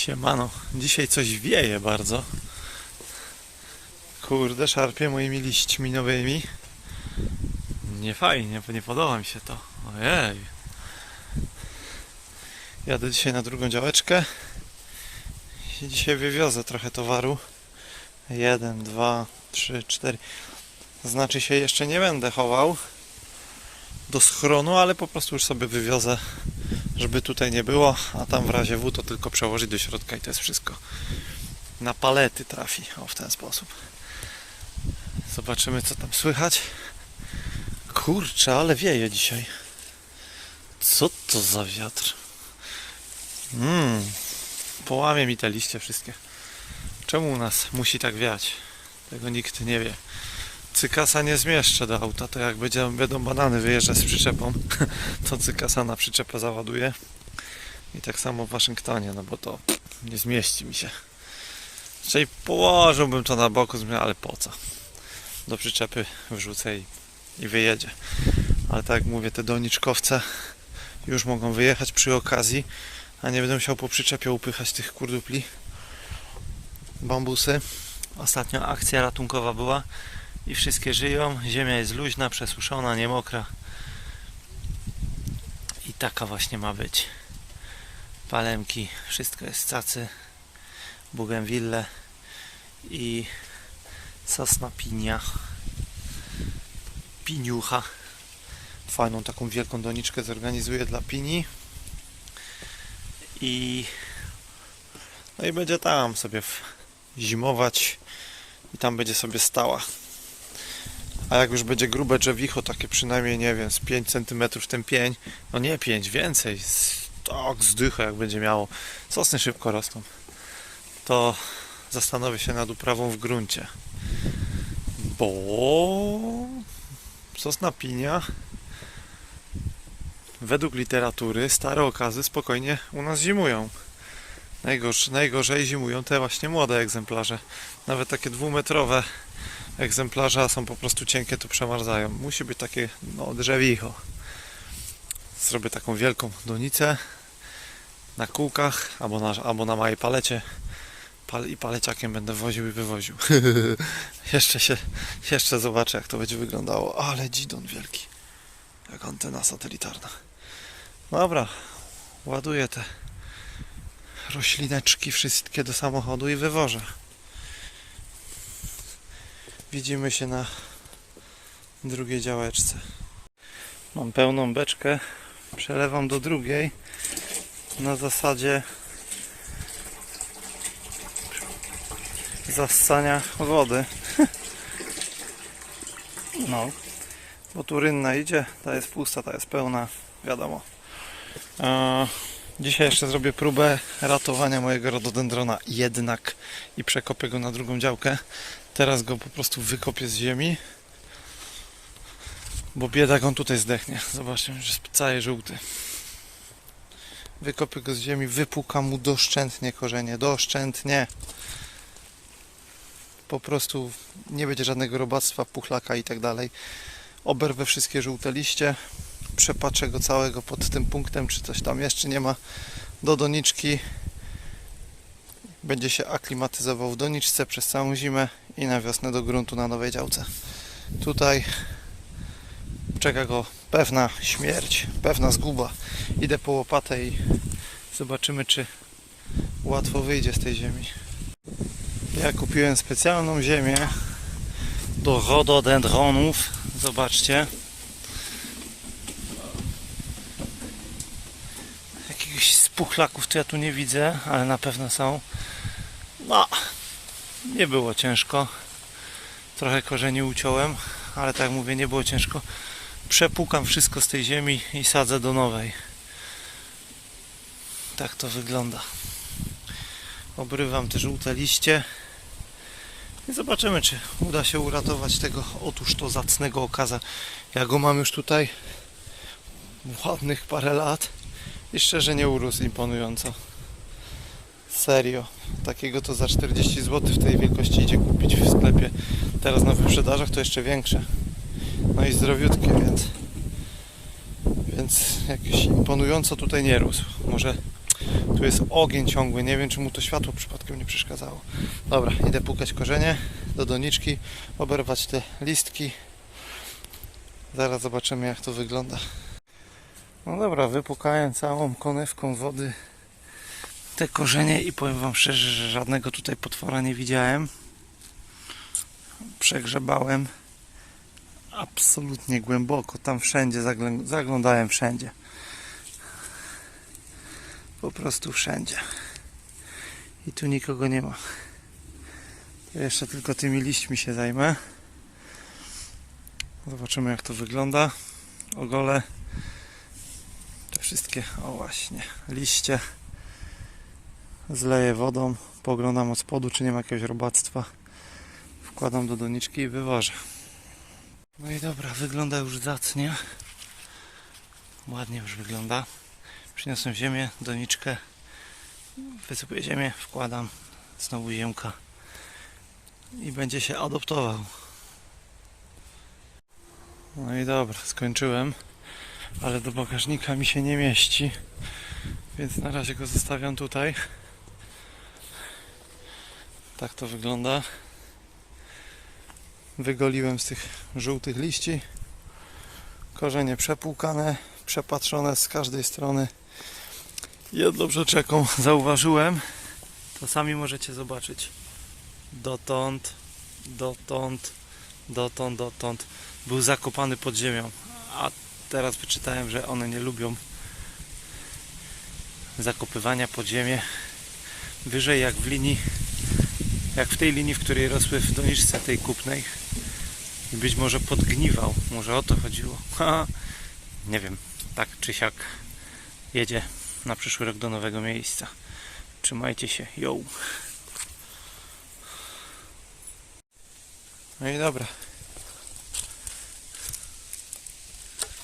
Siemano, dzisiaj coś wieje bardzo. Kurde, szarpie moimi liśćmi nowymi. Nie fajnie, nie podoba mi się to. Ojej. Jadę dzisiaj na drugą działeczkę. I dzisiaj wywiozę trochę towaru. Jeden, dwa, trzy, cztery. Znaczy się jeszcze nie będę chował do schronu, ale po prostu już sobie wywiozę żeby tutaj nie było, a tam w razie W to tylko przełożyć do środka i to jest wszystko. Na palety trafi, o w ten sposób. Zobaczymy co tam słychać. Kurczę, ale wieje dzisiaj. Co to za wiatr? Mmm, połamie mi te liście wszystkie. Czemu u nas musi tak wiać? Tego nikt nie wie. Cykasa nie zmieszczę do auta, to jak będzie, będą banany wyjeżdżać z przyczepą, to cykasa na przyczepę załaduje. I tak samo w Waszyngtonie, no bo to nie zmieści mi się. Czyli położyłbym to na boku, ale po co? Do przyczepy wrzucę i, i wyjedzie. Ale tak jak mówię, te doniczkowce już mogą wyjechać przy okazji, a nie będę musiał po przyczepie upychać tych kurdupli. Bambusy. Ostatnio akcja ratunkowa była i wszystkie żyją. Ziemia jest luźna, przesuszona, nie mokra. I taka właśnie ma być. Palemki, wszystko jest cacy, bugenwille i sosna pinia. Piniucha. Fajną taką wielką doniczkę zorganizuję dla pini. I no i będzie tam sobie zimować i tam będzie sobie stała. A jak już będzie grube drzewicho, takie przynajmniej, nie wiem, z 5 cm ten pień, no nie 5, więcej, tak zdycha jak będzie miało. Sosny szybko rosną. To zastanowię się nad uprawą w gruncie. Bo sosna pinia według literatury stare okazy spokojnie u nas zimują. Najgorsz, najgorzej zimują te właśnie młode egzemplarze. Nawet takie dwumetrowe egzemplarze a są po prostu cienkie, to przemarzają. Musi być takie no, drzewicho. Zrobię taką wielką donicę na kółkach albo na, albo na małej palecie. Pal, I paleciakiem będę woził i wywoził. jeszcze się, jeszcze zobaczę jak to będzie wyglądało. Ale dzidon wielki. Jak antena satelitarna. Dobra, ładuję te roślineczki wszystkie do samochodu i wywożę. Widzimy się na drugiej działeczce. Mam pełną beczkę, przelewam do drugiej na zasadzie zassania wody. No, bo tu rynna idzie, ta jest pusta, ta jest pełna, wiadomo. Dzisiaj jeszcze zrobię próbę ratowania mojego rododendrona jednak i przekopię go na drugą działkę. Teraz go po prostu wykopię z ziemi. Bo biedak on tutaj zdechnie. Zobaczcie, że jest cały żółty. Wykopię go z ziemi, wypłukam mu doszczętnie korzenie. Doszczętnie. Po prostu nie będzie żadnego robactwa, puchlaka i tak dalej. Oberwę wszystkie żółte liście. Przepatrzę go całego pod tym punktem, czy coś tam jeszcze nie ma do doniczki. Będzie się aklimatyzował w doniczce przez całą zimę i na wiosnę do gruntu na nowej działce. Tutaj czeka go pewna śmierć, pewna zguba. Idę po łopatę i zobaczymy, czy łatwo wyjdzie z tej ziemi. Ja kupiłem specjalną ziemię do rododendronów. Zobaczcie. Jakichś spuchlaków to ja tu nie widzę, ale na pewno są. No, nie było ciężko. Trochę korzeni uciąłem, ale tak mówię, nie było ciężko. Przepłukam wszystko z tej ziemi i sadzę do nowej. Tak to wygląda. Obrywam te żółte liście i zobaczymy, czy uda się uratować tego otóż to zacnego okaza. Ja go mam już tutaj ładnych parę lat i szczerze nie urósł imponująco. Serio. Takiego to za 40 zł w tej wielkości idzie kupić w sklepie. Teraz na wyprzedażach to jeszcze większe. No i zdrowiutkie, więc więc jakiś imponująco tutaj nie rósł. Może Tu jest ogień ciągły, nie wiem czy mu to światło przypadkiem nie przeszkadzało. Dobra, idę pukać korzenie do doniczki, oberwać te listki. Zaraz zobaczymy jak to wygląda. No dobra, wypukałem całą konewką wody te korzenie i powiem Wam szczerze, że żadnego tutaj potwora nie widziałem. Przegrzebałem absolutnie głęboko, tam wszędzie zaglądałem wszędzie. Po prostu wszędzie. I tu nikogo nie ma. Jeszcze tylko tymi liśćmi się zajmę. Zobaczymy jak to wygląda. Ogolę te wszystkie, o właśnie, liście zleję wodą, poglądam od spodu, czy nie ma jakiegoś robactwa. Wkładam do doniczki i wywożę. No i dobra, wygląda już zacnie. Ładnie już wygląda. Przyniosłem ziemię, doniczkę, wysypuję ziemię, wkładam, znowu ziemka i będzie się adoptował. No i dobra, skończyłem, ale do bagażnika mi się nie mieści, więc na razie go zostawiam tutaj. Tak to wygląda. Wygoliłem z tych żółtych liści. Korzenie przepłukane, przepatrzone z każdej strony. Jedną rzecz zauważyłem, to sami możecie zobaczyć. Dotąd, dotąd, dotąd, dotąd był zakopany pod ziemią. A teraz wyczytałem, że one nie lubią zakopywania pod ziemię wyżej jak w linii jak w tej linii, w której rosły w doniczce tej kupnej. I być może podgniwał, może o to chodziło. Ha, nie wiem, tak czy siak jedzie na przyszły rok do nowego miejsca. Trzymajcie się, yo. No i dobra